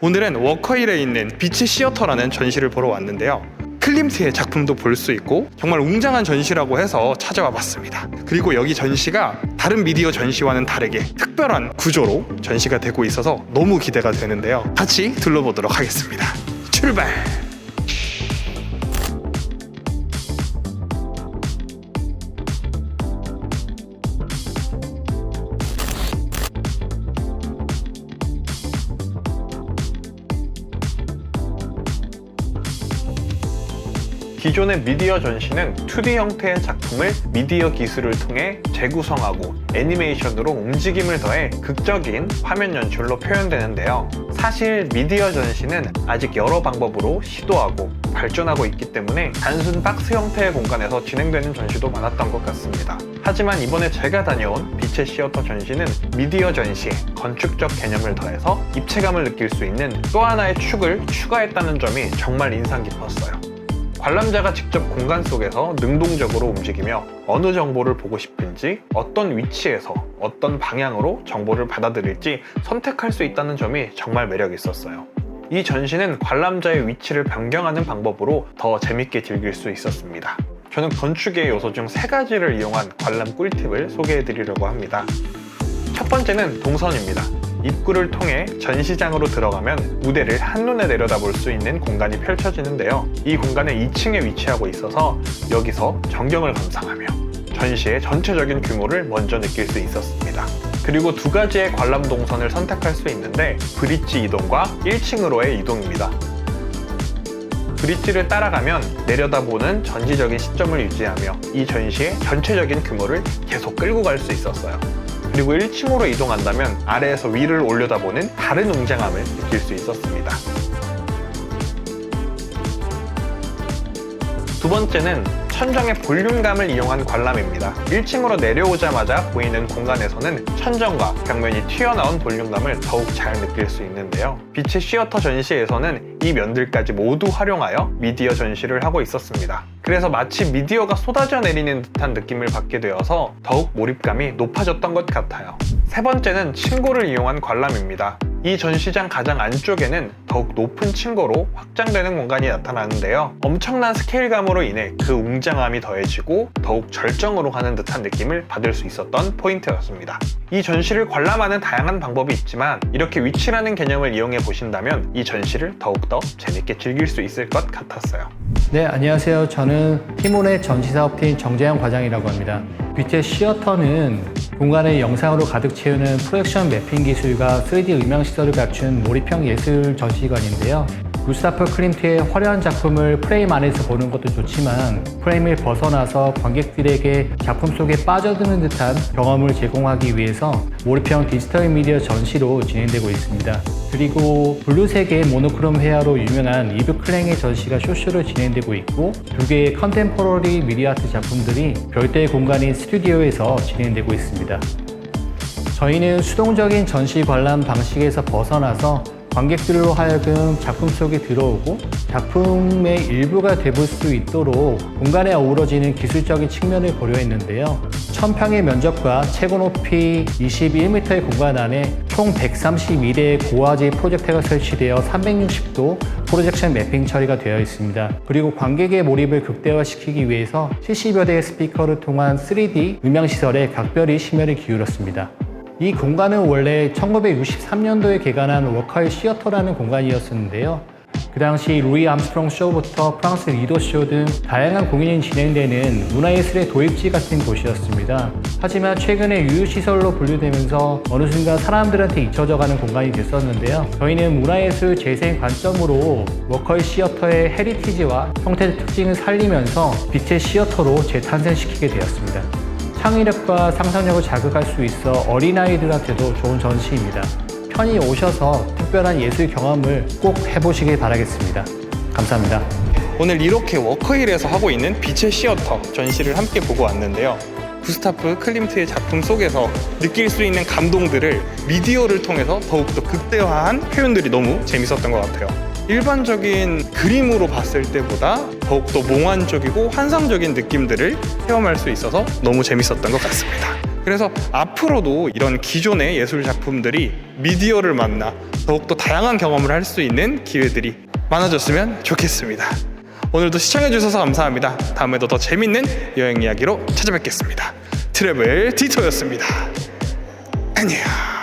오늘은 워커힐에 있는 비치 시어터라는 전시를 보러 왔는데요. 클림트의 작품도 볼 수 있고 정말 웅장한 전시라고 해서 찾아와 봤습니다. 그리고 여기 전시가 다른 미디어 전시와는 다르게 특별한 구조로 전시가 되고 있어서 너무 기대가 되는데요. 같이 둘러보도록 하겠습니다. 출발! 기존의 미디어 전시는 2D 형태의 작품을 미디어 기술을 통해 재구성하고 애니메이션으로 움직임을 더해 극적인 화면 연출로 표현되는데요. 사실 미디어 전시는 아직 여러 방법으로 시도하고 발전하고 있기 때문에 단순 박스 형태의 공간에서 진행되는 전시도 많았던 것 같습니다. 하지만 이번에 제가 다녀온 빛의 시어터 전시는 미디어 전시에 건축적 개념을 더해서 입체감을 느낄 수 있는 또 하나의 축을 추가했다는 점이 정말 인상 깊었어요. 관람자가 직접 공간 속에서 능동적으로 움직이며 어느 정보를 보고 싶은지 어떤 위치에서 어떤 방향으로 정보를 받아들일지 선택할 수 있다는 점이 정말 매력 있었어요. 이 전시는 관람자의 위치를 변경하는 방법으로 더 재밌게 즐길 수 있었습니다. 저는 건축의 요소 중 세 가지를 이용한 관람 꿀팁을 소개해 드리려고 합니다. 첫 번째는 동선입니다. 입구를 통해 전시장으로 들어가면 무대를 한눈에 내려다볼 수 있는 공간이 펼쳐지는데요. 이 공간은 2층에 위치하고 있어서 여기서 전경을 감상하며 전시의 전체적인 규모를 먼저 느낄 수 있었습니다. 그리고 두 가지의 관람 동선을 선택할 수 있는데 브릿지 이동과 1층으로의 이동입니다. 브릿지를 따라가면 내려다보는 전지적인 시점을 유지하며 이 전시의 전체적인 규모를 계속 끌고 갈 수 있었어요. 그리고 1층으로 이동한다면 아래에서 위를 올려다보는 다른 웅장함을 느낄 수 있었습니다. 두 번째는 천정의 볼륨감을 이용한 관람입니다. 1층으로 내려오자마자 보이는 공간에서는 천정과 벽면이 튀어나온 볼륨감을 더욱 잘 느낄 수 있는데요. 빛의 시어터 전시에서는 이 면들까지 모두 활용하여 미디어 전시를 하고 있었습니다. 그래서 마치 미디어가 쏟아져 내리는 듯한 느낌을 받게 되어서 더욱 몰입감이 높아졌던 것 같아요. 세 번째는 층고를 이용한 관람입니다. 이 전시장 가장 안쪽에는 더욱 높은 층고로 확장되는 공간이 나타나는데요. 엄청난 스케일감으로 인해 그 웅장함이 더해지고 더욱 절정으로 가는 듯한 느낌을 받을 수 있었던 포인트였습니다. 이 전시를 관람하는 다양한 방법이 있지만 이렇게 위치라는 개념을 이용해 보신다면 이 전시를 더욱더 재밌게 즐길 수 있을 것 같았어요. 네, 안녕하세요. 저는 티몬의 전시사업팀 정재영 과장이라고 합니다. 빛의 시어터는 공간을 영상으로 가득 채우는 프로젝션 매핑 기술과 3D 음향 시설을 갖춘 몰입형 예술 전시관인데요. 구스타프 클림트의 화려한 작품을 프레임 안에서 보는 것도 좋지만 프레임을 벗어나서 관객들에게 작품 속에 빠져드는 듯한 경험을 제공하기 위해서 몰입형 디지털 미디어 전시로 진행되고 있습니다. 그리고 블루색의 모노크롬 헤어로 유명한 이브 클랭의 전시가 쇼쇼로 진행되고 있고 두 개의 컨템포러리 미디어 아트 작품들이 별도의 공간인 스튜디오에서 진행되고 있습니다. 저희는 수동적인 전시 관람 방식에서 벗어나서 관객들로 하여금 작품 속에 들어오고 작품의 일부가 돼볼 수 있도록 공간에 어우러지는 기술적인 측면을 고려했는데요. 천평의 면적과 최고 높이 21m의 공간 안에 총 132대의 고화질 프로젝터가 설치되어 360도 프로젝션 매핑 처리가 되어 있습니다. 그리고 관객의 몰입을 극대화시키기 위해서 70여 대의 스피커를 통한 3D 음향 시설에 각별히 심혈을 기울였습니다. 이 공간은 원래 1963년도에 개관한 워커힐 시어터라는 공간이었었는데요. 그 당시 루이 암스트롱 쇼부터 프랑스 리더 쇼 등 다양한 공연이 진행되는 문화예술의 도입지 같은 곳이었습니다. 하지만 최근에 유휴시설로 분류되면서 어느 순간 사람들한테 잊혀져가는 공간이 됐었는데요. 저희는 문화예술 재생 관점으로 워커힐 시어터의 헤리티지와 형태 특징을 살리면서 빛의 시어터로 재탄생시키게 되었습니다. 창의력과 상상력을 자극할 수 있어 어린아이들한테도 좋은 전시입니다. 편히 오셔서 특별한 예술 경험을 꼭 해보시길 바라겠습니다. 감사합니다. 오늘 이렇게 워커힐에서 하고 있는 빛의 시어터 전시를 함께 보고 왔는데요. 구스타프 클림트의 작품 속에서 느낄 수 있는 감동들을 미디어를 통해서 더욱더 극대화한 표현들이 너무 재밌었던 것 같아요. 일반적인 그림으로 봤을 때보다 더욱더 몽환적이고 환상적인 느낌들을 체험할 수 있어서 너무 재밌었던 것 같습니다. 그래서 앞으로도 이런 기존의 예술 작품들이 미디어를 만나 더욱더 다양한 경험을 할 수 있는 기회들이 많아졌으면 좋겠습니다. 오늘도 시청해주셔서 감사합니다. 다음에도 더 재밌는 여행 이야기로 찾아뵙겠습니다. 트래블 디토였습니다. 안녕.